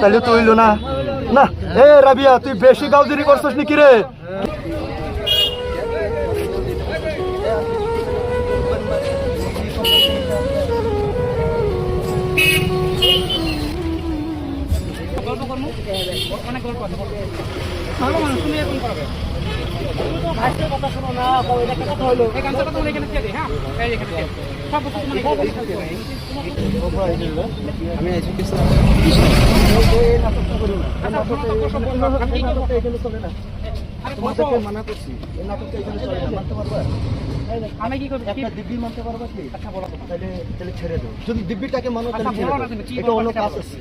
তাহলে তো হইল না না এ রাবিয়া তুই বেশি গাউদিরি করছিস নাকি রে অনেক গল্প ভালো মানুষ তুমি এখন করবে। এই গানটা তো এখানে দিয়ে হ্যাঁ? এই এখানে দিয়ে দিই। সব বস্তু মানে তোমাদেরকে মানা করছি। এই নাটকটা এখানে চলে না। মানতে পারবা? আমি কি করব? একটা দিব্যি মানতে পারবা কি? আচ্ছা বলো। তাহলে তাহলে ছেড়ে দাও। যদি দিব্যিটাকে মানো তাহলে আচ্ছা, ছেড়ে দাও। এটা অন্য কাজ আছে।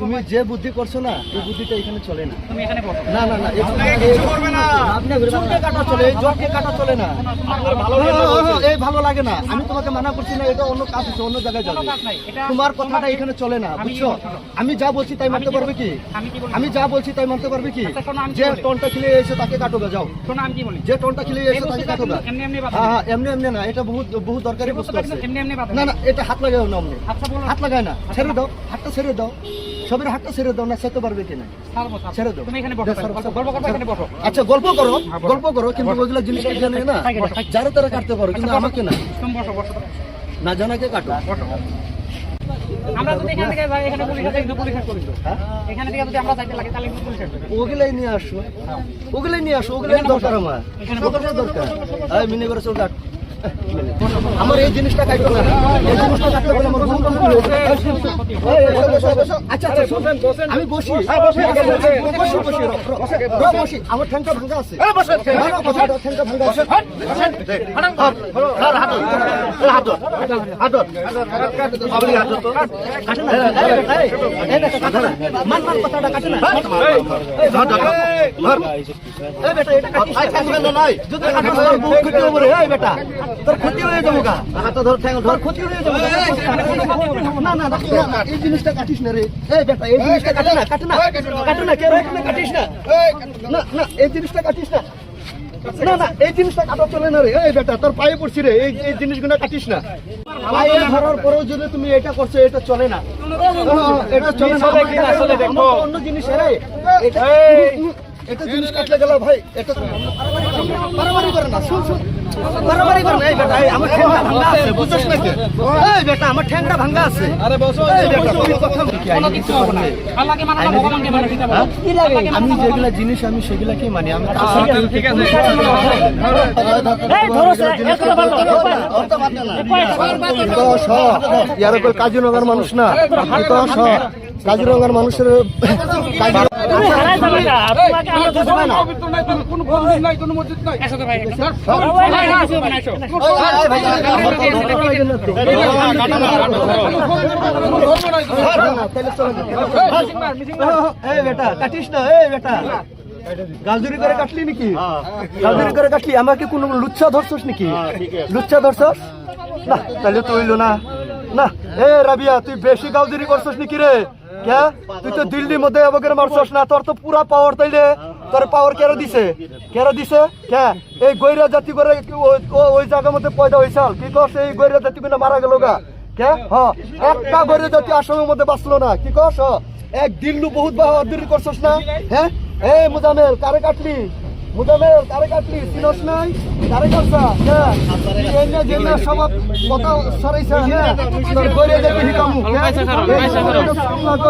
তুমি যে বুদ্ধি করছ না এই বুদ্ধিটা এখানে চলে না। তুমি এখানে বসো। না না না আপনি জোরকে কাটা চলে জোরকে কাটা চলে না। এই ভালো লাগে না। আমি তোমাকে মানা করছি না এটা অন্য কাজ আছে অন্য জায়গায় যাবে। তোমার কথাটা এখানে চলে না আমি বুঝছ? আমি যা বলছি তাই মানতে পারবে কি? আমি বলব? আমি যা বলছি তাই মানতে পারবে কি? আচ্ছা, যে টনটা খেলে এসে তাকে কাটোগা যাও। শোনো আমি কি বলি? যে টনটা খেলে এসে তাকে কাটোগা। এমনি এমনি হ্যাঁ হ্যাঁ এমনি এমনি না এটা বহুত বহুত দরকারি বস্তু আছে। এমনি এমনি না না এটা হাত লাগাও না আচ্ছা বলো। হাত লাগায় না ছেড়ে দাও হাতটা ছেড়ে দাও। সবের হাতটা ছেড়ে দাও না সেতে পারবে কিনা। ছেড়ে দাও। আচ্ছা গল্প করো হ্যাঁ, গল্প করো কিন্তু ওইগুলো জিনিস জানে না। যারা তারা কাটতে পারো কিন্তু আচ্ছা, আমাকে না। না জানাকে কাটো। আমরা যদি এখান থেকে এখানে পুলিশ আছে কিন্তু পুলিশ করি এখানে থেকে যদি আমরা যাইতে লাগে তাহলে কিন্তু পুলিশ আসবে। ওগুলাই নিয়ে আসো। ওগুলাই নিয়ে আসো ওগুলাই দরকার আমার। দরকার। মিনি করে চল কাট। আমার এই জিনিসটা কাটবে না এই জিনিসটা কাটলে বলে আমার ঘুম কমে যাবে। এই, এই, এই, বসো, বসো। আচ্ছা আচ্ছা শুন, আমি বসি বসি বসি বসি র, বসি আমার ঠ্যাংটা ভাঙা আছে না, না, কথাটা ঠ্যাংটা ভাঙা আছে কাটে না, এই, এই কাটে না। মান মান কথাটা কাটে না। এই, ধর, ধর, ধর। এই বেটা, এটা কাটিস না। যদি কাটিস তোর বুক ক্ষতি হবে রে, এই বেটা। তোর ক্ষতি হয়ে যাব গা। তোর ক্ষতি হয়ে যাব না, না, না, এই জিনিসটা কাটিস না রে। এই বেটা, এই জিনিসটা কাটে না, কাটে না। কাটে না, কেন এখানে কাটিস না? না, না, এই জিনিসটা কাটিস না। না না এই জিনিসটা কাটা চলে না রে। এই বেটা তোর পায়ে পড়ছি রে। এই এই জিনিসগুলো কাটিস না। পায়ে ধরার পরেও যদি তুমি এটা করছ এটা চলে না। এটা চলে না। অন্য জিনিস রে এটা এটা জিনিস কাটলে গেল ভাই এটা বাড়াবাড়ি করে না শুন শুন বাড়াবাড়ি করে না এই বেটা আমার ঠ্যাংটা ভাঙা আছে বুঝছিস নাকি এই বেটা আমার ঠ্যাংটা ভাঙা আছে আরে বসো এই বেটা তুমি কথা কোনো কিছু হবে না আল্লাহকে মানো না ভগবানকে মানো সেটা বলো আমি যেগুলা জিনিস আমি সেগুলাকে মানি আমি ঠিক আছে মানুষ না কাজিরঙ্গার মানুষের একসাথে ভাই একসাথে কিছু হবে না এসো কাটিস না বেটা গাজুরি করে কাটলি করে কাটলি আমাকে কোন লুচ্ছা ধরছস নাকি লুচ্ছা ধরছস না তাহলে তো না না এ রাবিয়া তুই বেশি গাউজুরি করছস নাকি রে কে? তুই তো দিল্লির মধ্যে আমাকে মারছস না, তোর তো পুরা পাওয়ার তাইলে। তোর পাওয়ার কেন দিছে? কেন দিছে? কে? এই গৈরা জাতি করে ওই- জায়গার মধ্যে পয়দা হয়েছাল কি কস এই গৈরা জাতি করে মারা গেল গা? কে? হ। একটা গৈরা জাতি আসামের মধ্যে বাঁচলো না। কি কস? এক দিল্লু বহুত বাহাদুরি করছস না? হ্যাঁ? এই মুজামেল, কারে কাটলি? মুজামেল কারে কাটলি চিনস নাই কারে কাটছা হ্যাঁ। এই না যে সব কথা সরাইছা হ্যাঁ। তোর গরে দেখি হিকামু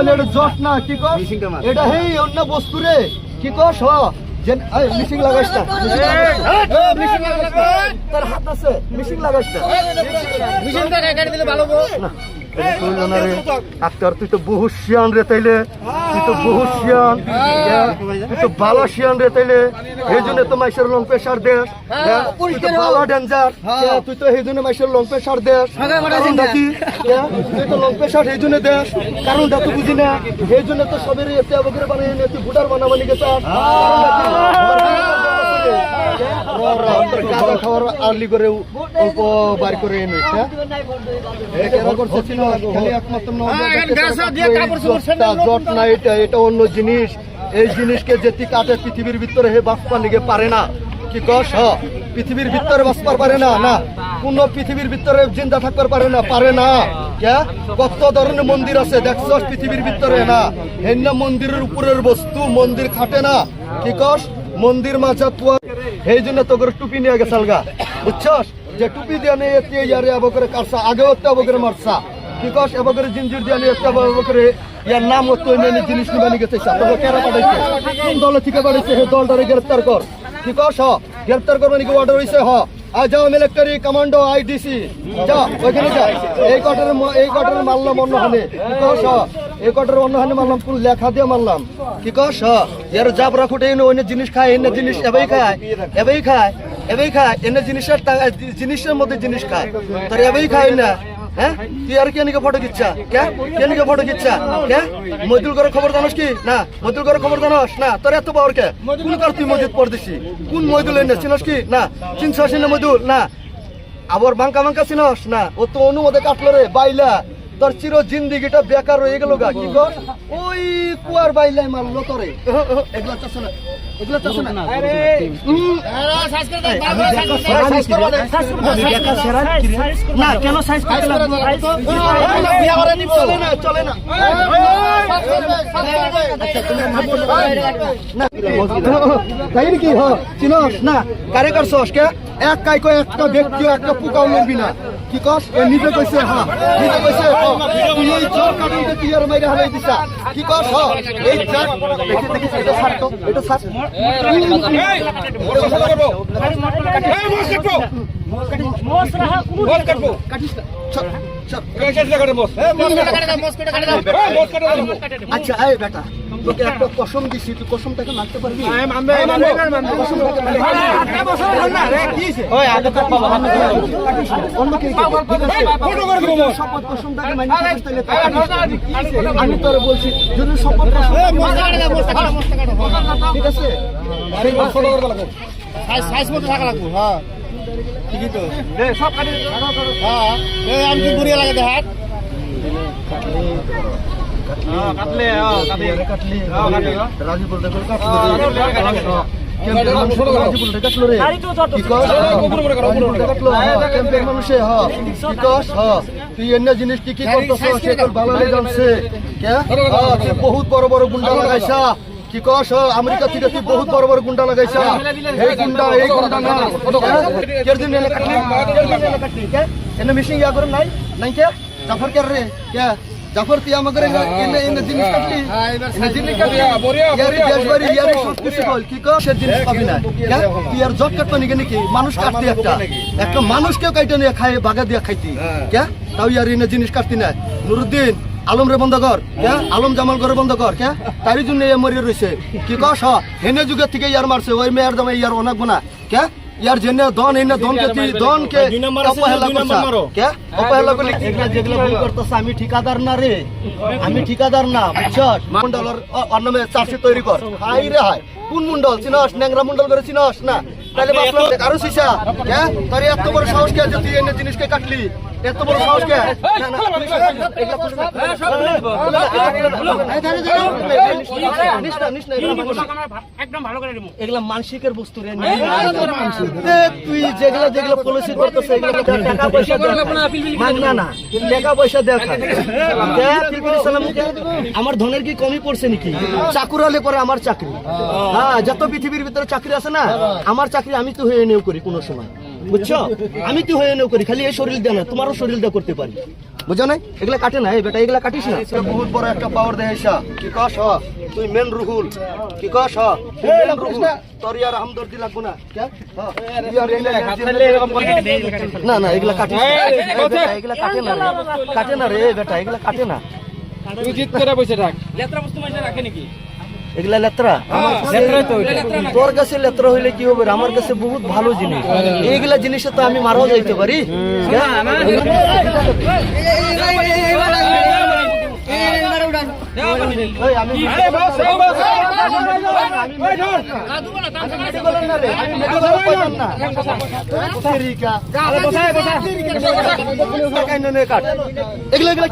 এটা জট না কি কস এটা হেই অন্য বস্তু রে। কি কস হ যেন এই মিশিং লাগাইছ না। মিশিং লাগাইছ না। তোর হাত আছে মিশিং লাগাইছ না। না এটা কইলো না। রে আক্তার তুই তো বহু শিয়ান রে তাইলে। তুই তো বহু শিয়ান। তুই তো বালা শিয়ান রে তাইলে। এই জন্য তো মাইসের লং প্রেশার দেশ। বালা ডেঞ্জার তুই তো এই জন্য মাইসের লং প্রেশার দেশ। কারণটা কি? তুই তো লং প্রেশার এই জন্য দেশ। কারণটা তো বুঝি না। এই জন্য তো সবের এতে বকরে বানাই নে তুই বুটার বানাবানি গেছ এটা অন্য জিনিস এই জিনিসকে যেটি কাটে পৃথিবীর ভিতরে হে বাঁচবার লিগে পারে না কি কস? পৃথিবীর ভিতরে বাঁচবার পারে না না কোন পৃথিবীর ভিতরে জিন্দা থাকতে পারে না পারে না কত ধরনের মন্দির আছে দেখছ পৃথিবীর ভিতরে না হেন মন্দিরের উপরের বস্তু মন্দির খাটে না কি কস মন্দির মাছা তুয়া। এই জন্য তো করে টুপি নিয়ে গেছাল গা বুঝছস? যে টুপি দিয়ে নিয়ে ইয়ারে আবো করে কারসা আগে হতে আবো করে মারসা কি কস? আবো জিঞ্জির দিয়ে নিয়ে আবো ইয়ার নাম হতো এনে জিনিস নিবানি গেছে। তোকে কেরা পাঠাইছে? কোন দলে থেকে পাঠাইছে? সেই দলটারে গ্রেফতার কর। কি কস হ? গ্রেফতার করবে নাকি অর্ডার হয়েছে হ। আজ যাও মিলিটারি কমান্ডো, আইডিসি, যা, ওইখানে যা। এই কটার এই কটার মারলাম অন্য কি কস? এই কটার অন্য মারলাম কোন লেখা দিয়ে মারলাম। কি কস? এর জাবরা ফুটে এনে অন্য জিনিস খায়, এনে জিনিস এবেই খায় এবেই খায় এবেই খায়, এনে জিনিসের জিনিসের মধ্যে জিনিস খায়। তার এবেই খায় না। হ্যাঁ? তুই আর কে ফটো খিচ্ছা? কে? ফটো খিচ্ছা? কে? মজদুর করে খবর জানোস কি? না মজদুর করে খবর জানোস? না, তোর তুই মজুদ পড়তেছি কোন মজদুল এনে? চিনস কি? না চিনছস না মজদুল না, আবার বাঙ্কা বাঙ্কা চিনস? না, ও তো অনুমোদে কাটলো রে, বাইলা। তোর চির জিন্দিগিটা বেকার হয়ে গেল গা, কি কর? ওই কুয়ার বাইলাই মারলো তোরে। এগুলা চাষ না এগুলা না? না কেন সাইজ করতে লাগবো চলে না চলে না তাই নাকি হ চিনস না কারে করছস কে এক কাই কয় একটা ব্যক্তি একটা পোকাও লড়বি না কি কস? এ নিজে কইছে হ্যাঁ নিজে কইছে তুই এই জল কাটুনতে তুই আর মাইরা হালাই দিছা? কি কস হ? এই দেখি দেখি এটা ছাড় তো এটা ছাড়। কাটিস না ছাড়, ছাড়। আচ্ছা এই বেটা। তোকে একটা কসম দিছি তুই কসমটাকে মানতে পারবি আমি তোর বলছি যদি ঠিক আছে সাইজ মতো থাকা লাগবো হ্যাঁ ঠিকই তো হ্যাঁ এই আমি কি বুড়িয়া লাগে দেখাত তুই এন্য জিনিস কি কি করতেছ সে তোর লাগে জানছে তুই বহুত বড় বড় গুন্ডা লাগাইছা কি কস আমেরিকা থেকে তুই বহুত বড় বড় গুন্ডা লাগাইছা এই গুন্ডা এই গুন্ডা না কের এনে কাটলি মিশিং ইয়া করে নাই নাই কে জাফর কে রে কে জাফর তুই আমাকে এনে এনে জিনিস কাটলি? এনে জিনিস কাটলি? ইয়ারি দেশবাড়ি ইয়ারি সব কিছু বল কি কর? সে জিনিস পাবি না। জট কাটতো নাকি নাকি? মানুষ কাটতি একটা। একটা মানুষকেও কাইটে নিয়ে খাই বাগা দিয়া খাইতি। কে তাও ইয়ার এনে জিনিস কাটতি না। নুরুদ্দিন আলম রে বন্ধ কর। কে আলম জামাল করে বন্ধ কর। কে তারই জন্য এ মরিয়ে রয়েছে কি কস? হেনে যুগের থেকে ইয়ার মারছে। ওই মেয়ের দামে ইয়ার অনেক না কে ইয়ার জেনে দন এনে দন কে তুই দন কে অপহেলা করছা কে অপহেলা করলে এগুলা যেগুলা ভুল করতেছ আমি ঠিকাদার না রে আমি ঠিকাদার না বুঝছস মন্ডলের অন্নমে চাষি তৈরি কর হাই রে হাই কোন মন্ডল চিনস ন্যাংরা মন্ডল করে চিনস না তাহলে বাপলো আরও সিসা কে তোর এত বড় সাহস কে যে তুই এনে জিনিসকে কাটলি এত বড় সাহস কে এগুলা করে মানসিকের বস্তু রে তুই যেগুলা যেগুলা পলিসি করতেছ টাকা পয়সা দেখা না না টাকা পয়সা দেখা আমার ধনের কি কমই পড়ছে নাকি চাকুর হলে পরে আমার চাকরি হ্যাঁ যত পৃথিবীর ভিতরে চাকরি আছে না আমার চাকরি আমি তো হয়ে নেও করি কোনো সময় বুঝছ? আমি তো হয়ে নেও করি খালি এই শরীর দেয় না তোমারও শরীর দেওয়া করতে পারি। বুঝো নাই? এগুলা কাটে না এই বেটা এগুলা কাটিস না। বহুত বড় একটা পাওয়ার দেয় এসা। কি কস হ? তুই মেন রুহুল। কি কস হ? তুই মেন রুহুল। তোর ইয়ার হামদর্দি লাগবো না। না? না এগুলা কাটিস না। বেটা, এগুলা কাটে না রে। কাটে না রে বেটা এগুলা কাটে না। তুই জিত করে বসে থাক। লেত্রা বস্তু রাখে নাকি? এগুলা লেত্রা তোর কাছে লেত্রা হইলে কি হবে আমার কাছে বহুত ভালো জিনিস এইগুলা জিনিসে তো আমি মারাও যাইতে পারি এই, আমি এগুলো এগুলো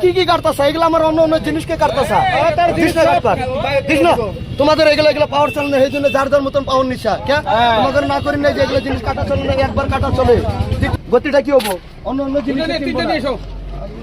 কি কি কাটতাছা এগুলো আমার অন্য অন্য জিনিসকে কাটতাছা তোমাদের এগুলো এগুলো পাওয়ার চলে না এই জন্য যার যার মতন পাওয়ার নিশা কে তোমাদের না করি না যে এগুলো জিনিস কাটা চলে না একবার কাটা চলে গতিটা কি হব অন্য অন্য জিনিস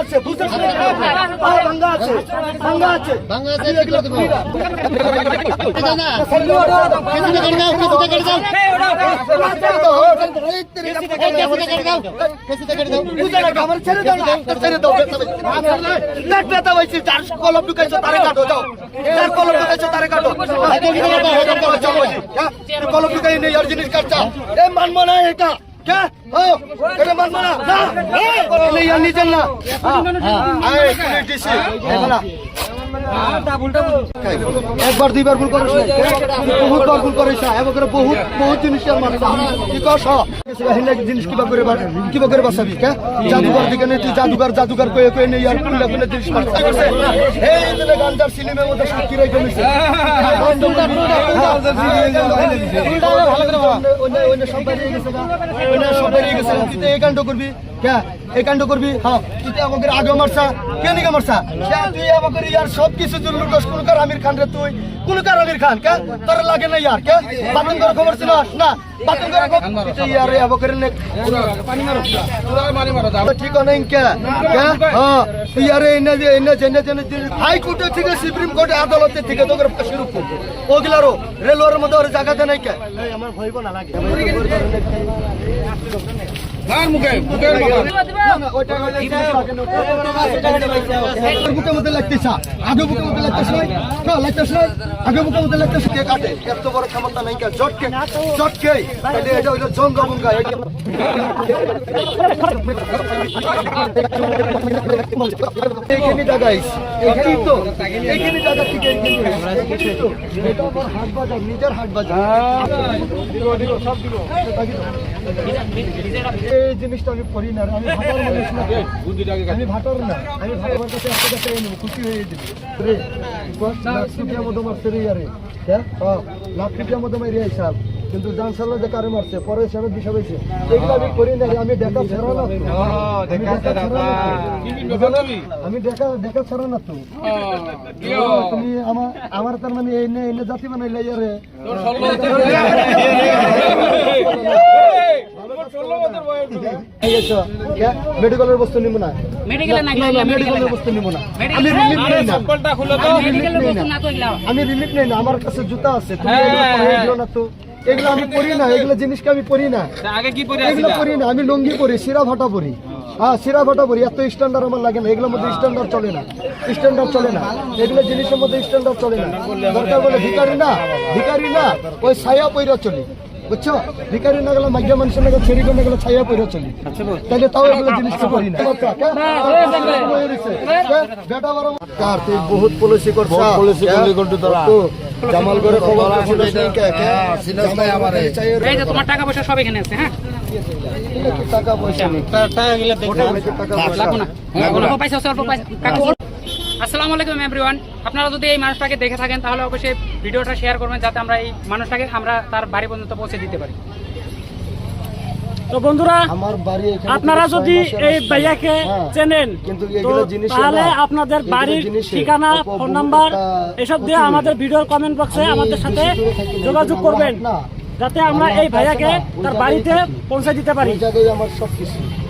আছে বুঝতে? ভাঙ্গা আছে, ভাঙ্গা আছে। ভাঙ্গা আছে, এগুলো কলম ঢুকাই নেই, আর জিনিস কাটছা। এ মানবো না এটা। নিজের না। হ্যাঁ, একবার দুইবার ভুল করিস বহুত বার ভুল করিস বহুত বহুত জিনিস মানুষ কি কস? জিনিস কিবা করে কিবা করে বাঁচাবি কে জাদুঘর দিকে নেই তুই জাদুঘর জাদুঘর কয়ে কয়ে নেই আর কুলা কুলা জিনিস এই যে গান্জার সিনেমার মধ্যে সাক্ষী রেখে নিছে সব বেরিয়ে গেছে গা। অন্য সব বেরিয়ে গেছে তুই এই কাণ্ড করবি কে? এই কাণ্ড করবি? হ্যাঁ। তুই তো আমাকে আগে মারছা কে নিকে মারছা তুই আমাকে ইয়ার সব কিছু জন্য দোষ কোন কার আমির খান রে তুই? কোন কার আমির খান কে? তোর লাগে না ইয়ার কে? বাতন করে খবর ছিল না। বাতন করে খবর তুই তো ইয়ার আমাকে রে পানি মারো ঠিক নেই কে? কে? হ্যাঁ। তুই ইয়ার এনে যে এনে জেনে জেনে হাই কোর্টে থেকে সুপ্রিম কোর্টে আদালতে থেকে তোকে ফাঁসি রূপ ওগুলারও রেলওয়ের মধ্যে ওর জায়গাতে নাই কে? আমার না লাগে। বুকের মধ্যে লাগতেছ আগে বুকের মধ্যে লাগতেছ লাগতেছ আগে বুকের মধ্যে লাগতেছ কে কাটে? এত বড় ক্ষমতা নাই কে? জটকে জটকে এটা এটা হইল জঙ্গা বঙ্গা এইখানে জায়গাইস এইখানেই তো এইখানে জায়গা থেকে এইখানে তো এটা আমার হাট বাজার নিজের হাট বাজার। সব দিব এই জিনিসটা আমি করি না আমি ভাটার মানুষ না। আমি ভাটার না আমি ভাটার কাছে একটা কাছে নেব খুশি হয়ে যাবি রে লাখ মারছে রে ইয়ারে। হ্যাঁ? হ্যাঁ, লাখ মারি আইসাল। কিন্তু যে কারে মারছে পরে হিসাবে দিশা হয়েছে এগুলো আমি করি না আমি দেখা ছাড়া না তো। আমি দেখা ছাড়া না আমি দেখা দেখা ছাড়া না তো। তুমি আমার আমার তার মানে এনে নে- এই নে জাতি বানাইলে ইয়ারে। মেডিকেলের বস্তু নিব না। মেডিকেলে না না, না, মেডিকেলের বস্তু নিব না। আমি রিলিফ নেই না। মেডিকেলের বস্তু না আমি রিলিফ নেই না। আমার কাছে জুতা আছে। তুমি এগুলো না তো। এগুলো আমি পরি না। এগুলো জিনিসকে আমি পরি না। আগে কি পরে এগুলো পরি না। আমি লুঙ্গি পরি সিরা ভাটা পরি। হ্যাঁ সিরা ভাটা পরি। এত স্ট্যান্ডার্ড আমার লাগে না। এগুলোর মধ্যে স্ট্যান্ডার্ড চলে না। স্ট্যান্ডার্ড চলে না। এগুলো জিনিসের মধ্যে স্ট্যান্ডার্ড চলে না। দরকার বলে ভিকারি না। ভিকারি না। ওই ছায়া পইরা চলি। বুঝছ? ভিকারি না গেলে মাঝে মানুষের নাকি ছেড়ি করে গেলে ছায়া পইরা চলি। তাহলে তাও এগুলো জিনিসটা করি না। বেটা বড় কার তুই বহুত পলিসি করছ। পলিসি করলি করতে তোরা। জামাল করে খবর নাই কে কে? সিনাস নাই আমারে। এই যে তোমার টাকা পয়সা সব এখানে আছে হ্যাঁ? টাকা পয়সা? নেই টাকা পয়সা? লাগবো না। অল্প পয়সা অল্প পয়সা কাকু আসসালামু আলাইকুম এভরিওয়ান আপনারা যদি এই মানুষটাকে দেখে থাকেন তাহলে অবশ্যই ভিডিওটা শেয়ার করবেন যাতে আমরা এই মানুষটাকে আমরা তার বাড়ি পর্যন্ত পৌঁছে দিতে পারি। তো বন্ধুরা আমার বাড়ি এখানে আপনারা যদি এই ভাইয়াকে হ্যাঁ। চেনেন তাহলে আপনাদের বাড়ির ঠিকানা ফোন নাম্বার এসব দিয়ে আমাদের ভিডিওর কমেন্ট বক্সে আমাদের সাথে যোগাযোগ করবেন যাতে আমরা এই ভাইয়াকে তার বাড়িতে। পৌঁছে দিতে পারি। আমার সব কিছু